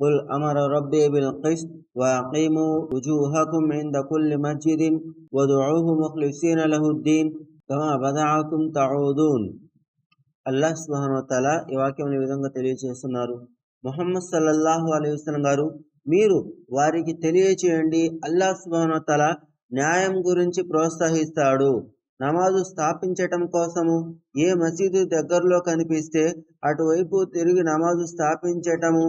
قل أمر ربي بالقسط وأقيموا وجوهكم عند كل مسجد ودعوه مخلصين له الدين كما بدعكم تعودون అల్లాహ్ సుబ్హానహు వతఆలా ఈ వాక్యం ఈ విధంగా తెలియజేస్తున్నారు ముహమ్మద్ సల్లల్లాహు అలైహి వసల్లం గారు మీరు వారికి తెలియచేయండి అల్లాహ్ సుబ్హానహు వతఆలా న్యాయం గురించి ప్రోత్సహిస్తాడు నమాజు స్థాపించటం కోసము ఏ మసీదు దగ్గరలో కనిపిస్తే అటువైపు తిరిగి నమాజు స్థాపించటము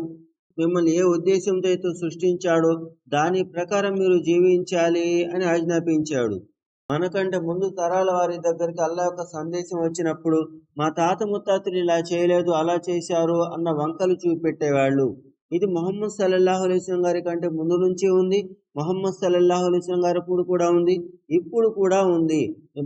మిమ్మల్ని ఏ ఉద్దేశంతో అయితే సృష్టించాడో దాని ప్రకారం మీరు జీవించాలి అని ఆజ్ఞాపించాడు. మనకంటే ముందు తరాల వారి దగ్గరికి అల్లా యొక్క సందేశం వచ్చినప్పుడు మా తాత ముత్తాతలు ఇలా చేయలేదు అలా చేశారు అన్న వంకలు చూపెట్టేవాళ్ళు. ఇది మొహమ్మద్ సల్లల్లాహు అలైస్లం గారి కంటే ముందు నుంచి ఉంది. మొహమ్మద్ సల్లల్లాహు అలైస్లం గారి ఇప్పుడు కూడా ఉంది. ఇప్పుడు కూడా ఉంది.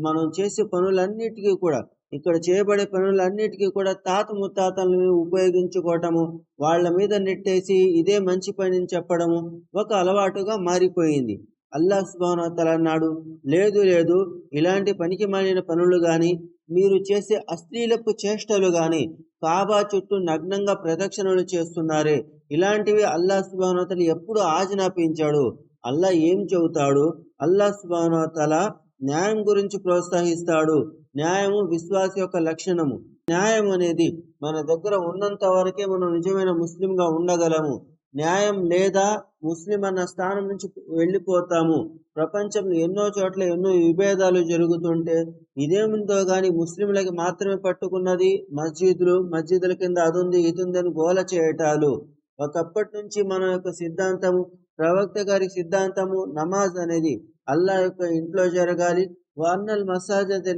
మనం చేసే పనులన్నిటికీ కూడా ఇక్కడ చేయబడే పనులన్నిటికీ కూడా తాత ముత్తాతలను ఉపయోగించుకోవటము వాళ్ళ మీద నెట్టేసి ఇదే మంచి పని చెప్పడము ఒక అలవాటుగా మారిపోయింది. అల్లా సుబానతల అన్నాడు లేదు లేదు ఇలాంటి పనికి మాలిన పనులు కానీ మీరు చేసే అశ్లీలపు చేష్టలు కానీ కాబా చుట్టూ నగ్నంగా ప్రదక్షిణలు చేస్తున్నారే ఇలాంటివి అల్లా సుబానతలు ఎప్పుడు ఆజ్ఞాపించాడు. అల్లా ఏం చెబుతాడు? అల్లా సుబానతల న్యాయం గురించి ప్రోత్సహిస్తాడు. న్యాయము విశ్వాస యొక్క లక్షణము. న్యాయం అనేది మన దగ్గర ఉన్నంత వరకే మనం నిజమైన ముస్లింగా ఉండగలము. న్యాయం లేదా ముస్లిం అన్న స్థానం నుంచి వెళ్ళిపోతాము. ప్రపంచంలో ఎన్నో చోట్ల ఎన్నో విభేదాలు జరుగుతుంటే ఇదేమిందో కానీ ముస్లింలకి మాత్రమే పట్టుకున్నది మస్జిద్లు మస్జిద్ల కింద అదుంది ఇదుందని గోల చేయటాలు. ఒకప్పటి నుంచి మన యొక్క సిద్ధాంతము ప్రవక్త గారి సిద్ధాంతము నమాజ్ అనేది అల్లా యొక్క ఇంట్లో జరగాలి. వాన్నల్ మసాజద్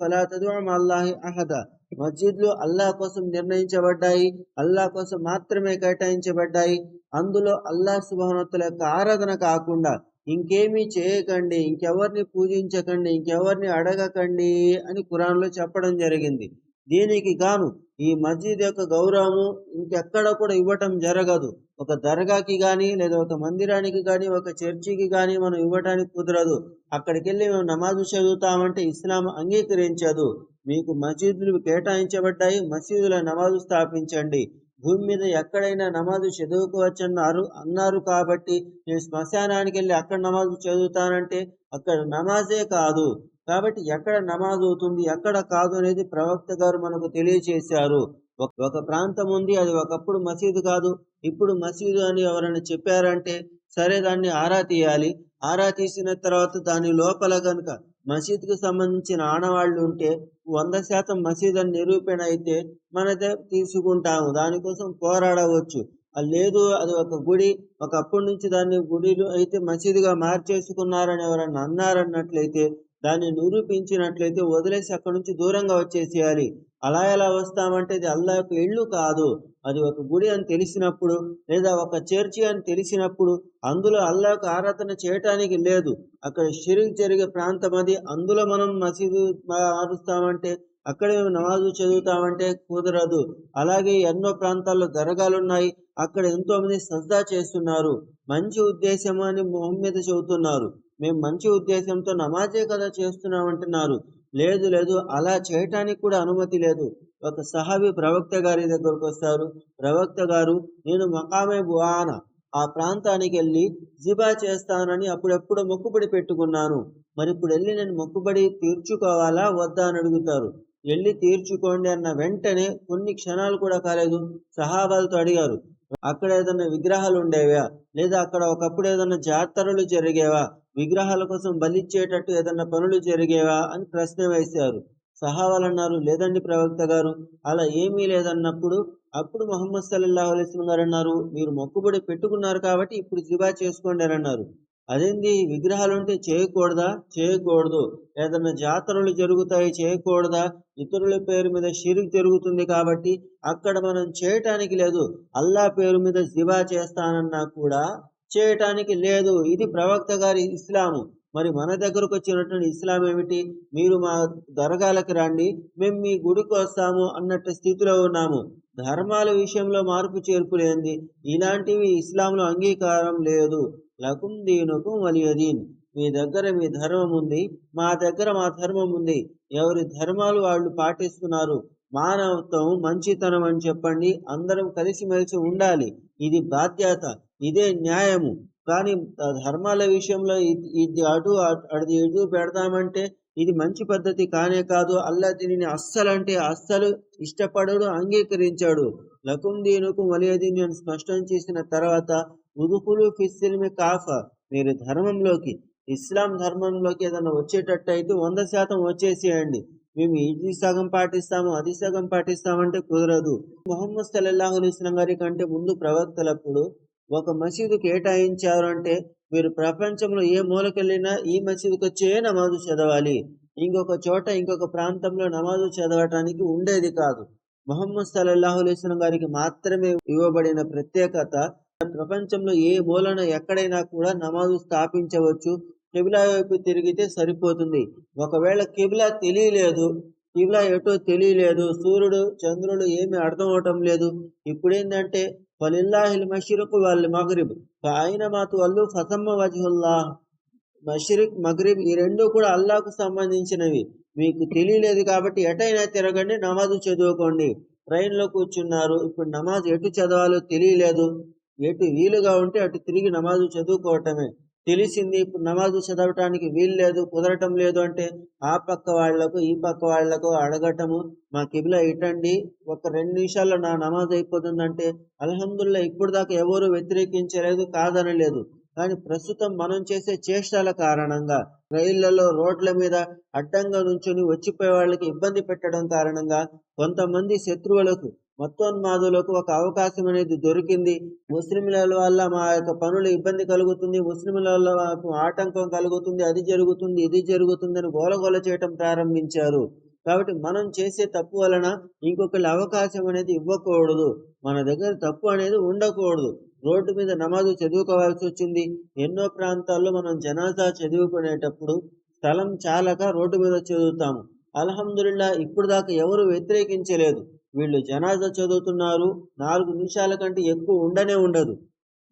ఫలాతదు అల్లాహి అహద. మస్జిద్లు అల్లా కోసం నిర్ణయించబడ్డాయి. అల్లా కోసం మాత్రమే కేటాయించబడ్డాయి. అందులో అల్లా సుభానతుల యొక్క ఆరాధన కాకుండా ఇంకేమీ చేయకండి. ఇంకెవరిని పూజించకండి. ఇంకెవరిని అడగకండి అని కురాన్లో చెప్పడం జరిగింది. దీనికి గాను ఈ మస్జిద్ యొక్క గౌరవము ఇంకెక్కడ కూడా ఇవ్వటం జరగదు. ఒక దర్గాకి కానీ లేదా ఒక మందిరానికి కానీ ఒక చర్చికి కానీ మనం ఇవ్వటానికి కుదరదు. అక్కడికి వెళ్ళి మేము నమాజు చదువుతామంటే ఇస్లాం అంగీకరించదు. మీకు మసీదులు కేటాయించబడ్డాయి మసీదుల నమాజు స్థాపించండి. భూమి మీద ఎక్కడైనా నమాజు చదువుకోవచ్చన్నారు అన్నారు కాబట్టి నేను శ్మశానానికి వెళ్ళి అక్కడ నమాజు చదువుతానంటే అక్కడ నమాజే కాదు. కాబట్టి ఎక్కడ నమాజ్ అవుతుంది ఎక్కడ కాదు అనేది ప్రవక్త గారు మనకు తెలియచేశారు. ఒక ప్రాంతం ఉంది అది ఒకప్పుడు మసీదు కాదు ఇప్పుడు మసీదు అని ఎవరైనా చెప్పారంటే సరే దాన్ని ఆరా తీయాలి. ఆరా తీసిన తర్వాత దాని లోపల కనుక మసీద్కు సంబంధించిన ఆనవాళ్ళు ఉంటే వంద శాతం మసీద్ అని నిరూపణ అయితే మనదే తీసుకుంటాము దానికోసం పోరాడవచ్చు. లేదు అది ఒక గుడి ఒకప్పటి నుంచి దాన్ని గుడిలో అయితే మసీదుగా మార్చేసుకున్నారని ఎవరన్నా అన్నారన్నట్లయితే దాన్ని నిరూపించినట్లయితే వదిలేసి అక్కడి నుంచి దూరంగా వచ్చేసేయాలి. అలా ఎలా వస్తామంటే అది అల్లా యొక్క ఇల్లు కాదు. అది ఒక గుడి అని తెలిసినప్పుడు లేదా ఒక చర్చి అని తెలిసినప్పుడు అందులో అల్లా యొక్క ఆరాధన చేయటానికి లేదు. అక్కడ షిరిక్ జరిగే ప్రాంతం అది. అందులో మనం మసీదు మారుస్తామంటే అక్కడ నమాజు చదువుతామంటే కుదరదు. అలాగే ఎన్నో ప్రాంతాల్లో దరగాలు ఉన్నాయి. అక్కడ ఎంతో మంది సజ్దా చేస్తున్నారు. మంచి ఉద్దేశం అని మొహం చెబుతున్నారు. మేము మంచి ఉద్దేశంతో నమాజే కదా చేస్తున్నామంటున్నారు. లేదు లేదు అలా చేయటానికి కూడా అనుమతి లేదు. ఒక సహాబి ప్రవక్త గారి దగ్గరకు వస్తారు. ప్రవక్త గారు నేను మకామే బువాన ఆ ప్రాంతానికి వెళ్ళి జిబా చేస్తానని అప్పుడెప్పుడు మొక్కుబడి పెట్టుకున్నాను. మరి ఇప్పుడు వెళ్ళి నేను మొక్కుబడి తీర్చుకోవాలా వద్దా? అని అడుగుతారు. వెళ్ళి తీర్చుకోండి అన్న వెంటనే కొన్ని క్షణాలు కూడా కాలేదు. సహాబాలతో అడిగారు. అక్కడ ఏదైనా విగ్రహాలు ఉండేవా? లేదా అక్కడ ఒకప్పుడు ఏదైనా జాతరలు జరిగేవా? విగ్రహాల కోసం బలిచ్చేటట్టు ఏదన్నా పనులు జరిగేవా అని ప్రశ్న వేశారు. సహావాలన్నారు లేదండి ప్రవక్త గారు అలా ఏమీ లేదన్నప్పుడు అప్పుడు మొహమ్మద్ సల్లాహు అలైస్లం గారు అన్నారు మీరు మొక్కుబడి పెట్టుకున్నారు కాబట్టి ఇప్పుడు జిబా చేసుకోండి అన్నారు. అదేంది విగ్రహాలు ఉంటే చేయకూడదా? చేయకూడదు. ఏదన్నా జాతరలు జరుగుతాయి చేయకూడదా? ఇతరుల పేరు మీద షిరిక్ జరుగుతుంది కాబట్టి అక్కడ మనం చేయటానికి లేదు. అల్లా పేరు మీద జిబా చేస్తానన్నా కూడా చేయటానికి లేదు. ఇది ప్రవక్త గారి ఇస్లాము. మరి మన దగ్గరకు వచ్చినటువంటి ఇస్లాం ఏమిటి? మీరు మా దొరగాలకి రండి. మేము మీ గుడికి వస్తాము అన్నట్టు స్థితిలో ఉన్నాము. ధర్మాల విషయంలో మార్పు చేర్పు లేనిది ఇలాంటివి ఇస్లాంలో అంగీకారం లేదు. లకుం దీనుకు వలియదీన్. మీ దగ్గర మీ ధర్మం ఉంది. మా దగ్గర మా ధర్మం ఉంది. ఎవరి ధర్మాలు వాళ్ళు పాటిస్తున్నారు? మానవత్వం మంచితనం అని చెప్పండి. అందరం కలిసిమెలిసి ఉండాలి. ఇది బాధ్యత ఇదే న్యాయము. కానీ ధర్మాల విషయంలో ఇది అటు అది ఇటు పెడదామంటే ఇది మంచి పద్ధతి కానే కాదు. అల్లా దీనిని అస్సలు అంటే అస్సలు ఇష్టపడడు అంగీకరించాడు. లకుం దీనుకు వలియదీని అని స్పష్టం చేసిన తర్వాత ఉదుకులు ఫిస్సిల్మి కాఫ. మీరు ధర్మంలోకి ఇస్లాం ధర్మంలోకి ఏదైనా వచ్చేటట్టు అయితే వంద శాతం వచ్చేసేయండి. మేము ఇది సగం పాటిస్తాము అది సగం పాటిస్తామంటే కుదరదు. మొహమ్మద్ సల్లాహు గారి కంటే ముందు ప్రవక్తలప్పుడు ఒక మసీదు కేటాయించారు అంటే మీరు ప్రపంచంలో ఏ మూలకెళ్ళినా ఈ మసీదుకి వచ్చే నమాజు చదవాలి. ఇంకొక చోట ఇంకొక ప్రాంతంలో నమాజు చదవటానికి ఉండేది కాదు. మొహమ్మద్ సల్లాహు గారికి మాత్రమే ఇవ్వబడిన ప్రత్యేకత ప్రపంచంలో ఏ మూలన ఎక్కడైనా కూడా నమాజు స్థాపించవచ్చు. కిబిలా వైపు తిరిగితే సరిపోతుంది. ఒకవేళ కిబిలా తెలియలేదు కిబిలా ఎటో తెలియలేదు సూర్యుడు చంద్రుడు ఏమి అర్థం అవటం లేదు. ఇప్పుడేంటంటే ఫలిల్లాహిల్ మషిరుకు వాళ్ళ మగరిబ్ ఆయన మాతు వాళ్ళు ఫసమ్మ వజుల్లా మషిరిక్ మగరిబ్ ఈ రెండు కూడా అల్లాకు సంబంధించినవి. మీకు తెలియలేదు కాబట్టి ఎటైనా తిరగండి నమాజు చదువుకోండి. ట్రైన్లో కూర్చున్నారు ఇప్పుడు నమాజ్ ఎటు చదవాలో తెలియలేదు. ఎటు వీలుగా ఉంటే అటు తిరిగి నమాజు చదువుకోవటమే. తెలిసింది ఇప్పుడు నమాజు చదవటానికి వీలు లేదు కుదరటం లేదు అంటే ఆ పక్క వాళ్ళకు ఈ పక్క వాళ్ళకు అడగటము మా కిబిలా ఇటండి ఒక రెండు నిమిషాల్లో నా నమాజ్ అయిపోతుందంటే అల్హమ్దుల్లా ఇప్పుడు దాకా ఎవరు వ్యతిరేకించలేదు కాదనలేదు. కానీ ప్రస్తుతం మనం చేసే చేష్టాల కారణంగా రైళ్ళలో రోడ్ల మీద అడ్డంగా నుంచుని వచ్చిపోయే వాళ్ళకి ఇబ్బంది పెట్టడం కారణంగా కొంతమంది శత్రువులకు మత్తోన్మాదులకు ఒక అవకాశం అనేది దొరికింది. ముస్లింల వల్ల మా యొక్క పనులు ఇబ్బంది కలుగుతుంది. ముస్లింల వల్ల ఆటంకం కలుగుతుంది. అది జరుగుతుంది ఇది జరుగుతుంది అని గోలగోల చేయటం ప్రారంభించారు. కాబట్టి మనం చేసే తప్పు వలన ఇంకొకళ్ళ అవకాశం అనేది ఇవ్వకూడదు. మన దగ్గర తప్పు అనేది ఉండకూడదు. రోడ్డు మీద నమాజు చదువుకోవాల్సి వచ్చింది. ఎన్నో ప్రాంతాల్లో మనం జనాజా చదువుకునేటప్పుడు స్థలం చాలక రోడ్డు మీద చదువుతాము. అల్హమ్దుల్లా ఇప్పుడు దాకా ఎవరు వ్యతిరేకించలేదు. వీళ్ళు జనాజా చదువుతున్నారు. నాలుగు నిమిషాల కంటే ఎక్కువ ఉండనే ఉండదు.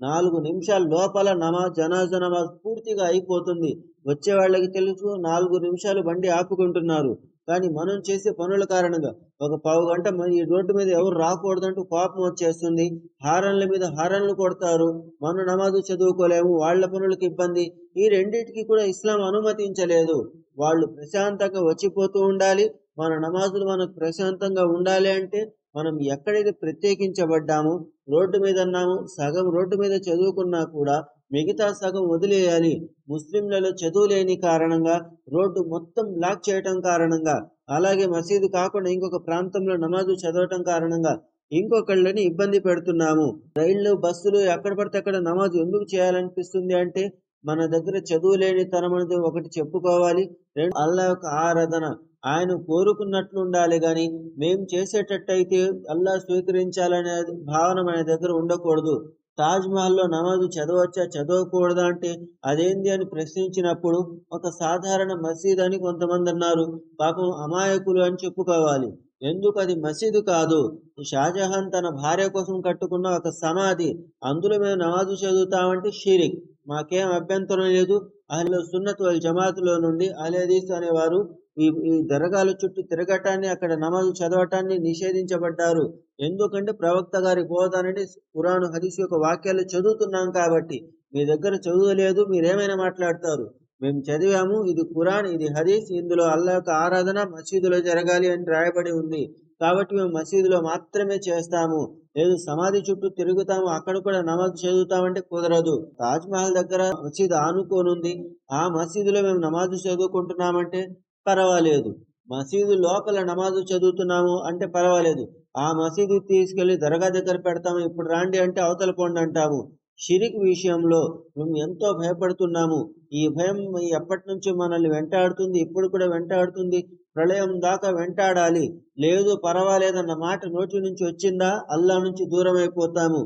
నాలుగు నిమిషాల లోపల నమాజ్ జనాజా నమాజ్ పూర్తిగా అయిపోతుంది. వచ్చే వాళ్ళకి తెలుసు నాలుగు నిమిషాలు బండి ఆపుకుంటున్నారు. కానీ మనం చేసే పనుల కారణంగా ఒక పావు గంట ఈ రోడ్డు మీద ఎవరు రాకూడదంటూ కోపం వచ్చేస్తుంది. హారన్ల మీద హారన్లు కొడతారు. మనం నమాజు చదువుకోలేము వాళ్ళ పనులకు ఇబ్బంది. ఈ రెండింటికి కూడా ఇస్లాం అనుమతించలేదు. వాళ్ళు ప్రశాంతంగా వచ్చిపోతూ ఉండాలి. మన నమాజులు మనకు ప్రశాంతంగా ఉండాలి అంటే మనం ఎక్కడైతే ప్రత్యేకించబడ్డామో రోడ్డు మీద అన్నాము సగం రోడ్డు మీద చదువుకున్నా కూడా మిగతా సగం వదిలేయాలి. ముస్లింలలో చదువు లేని కారణంగా రోడ్డు మొత్తం బ్లాక్ చేయటం కారణంగా అలాగే మసీదు కాకుండా ఇంకొక ప్రాంతంలో నమాజు చదవటం కారణంగా ఇంకొకళ్ళని ఇబ్బంది పెడుతున్నాము. రైళ్ళు బస్సులు ఎక్కడ పడితే అక్కడ నమాజు ఎందుకు చేయాలనిపిస్తుంది అంటే మన దగ్గర చదువు లేని తనం అనేది ఒకటి చెప్పుకోవాలి. రెండు అల్లా యొక్క ఆరాధన. ఆయన కోరుకున్నట్లు ఉండాలి కానీ మేము చేసేటట్టయితే అల్లా స్వీకరించాలనే భావన మన దగ్గర ఉండకూడదు. తాజ్ మహల్లో నమాజు చదవచ్చా చదవకూడదా అంటే అదేంది అని ప్రశ్నించినప్పుడు ఒక సాధారణ మసీద్ అని కొంతమంది అన్నారు. పాపం అమాయకులు అని చెప్పుకోవాలి. ఎందుకు అది మసీదు కాదు? షాజహాన్ తన భార్య కోసం కట్టుకున్న ఒక సమాధి. అందులో మేము నమాజు చదువుతామంటే షీరిక్. మాకేం అభ్యంతరం లేదు. అహ్ల సున్నత్ వల్ జమాతులో నుండి అలేదీస్ అనేవారు ఈ ఈ దరగాల చుట్టూ తిరగటాన్ని అక్కడ నమాజు చదవటాన్ని నిషేధించబడ్డారు. ఎందుకంటే ప్రవక్త గారి బోధనని పురాణ హదీస్ యొక్క వాక్యాలు చదువుతున్నాం కాబట్టి మీ దగ్గర చదువులేదు మీరేమైనా మాట్లాడతారు? మేము చదివాము ఇది కురాన్ ఇది హదీస్ ఇందులో అల్లా యొక్క ఆరాధన మసీదులో జరగాలి అని రాయబడి ఉంది. కాబట్టి మేము మసీదులో మాత్రమే చేస్తాము. లేదు సమాధి చుట్టూ తిరుగుతాము అక్కడ కూడా నమాజ్ చదువుతామంటే కుదరదు. తాజ్ మహల్ దగ్గర మసీదు ఆనుకోనుంది. ఆ మసీదులో మేము నమాజు చదువుకుంటున్నామంటే పర్వాలేదు. మసీదు లోపల నమాజు చదువుతున్నాము అంటే పర్వాలేదు. ఆ మసీదు తీసుకెళ్ళి దర్గా దగ్గర పెడతాము. ఇప్పుడు రాండి అంటే అవతల పోండి అంటాము. షిరిక్ విషయంలో మేము ఎంతో భయపడుతున్నాము. ఈ భయం ఎప్పటి నుంచి మనల్ని వెంటాడుతుంది? ఇప్పుడు కూడా వెంటాడుతుంది. ప్రళయం దాకా వెంటాడాలి. లేదు పర్వాలేదన్న మాట నోటి నుంచి వచ్చిందా? అల్లా నుంచి దూరం అయిపోతాము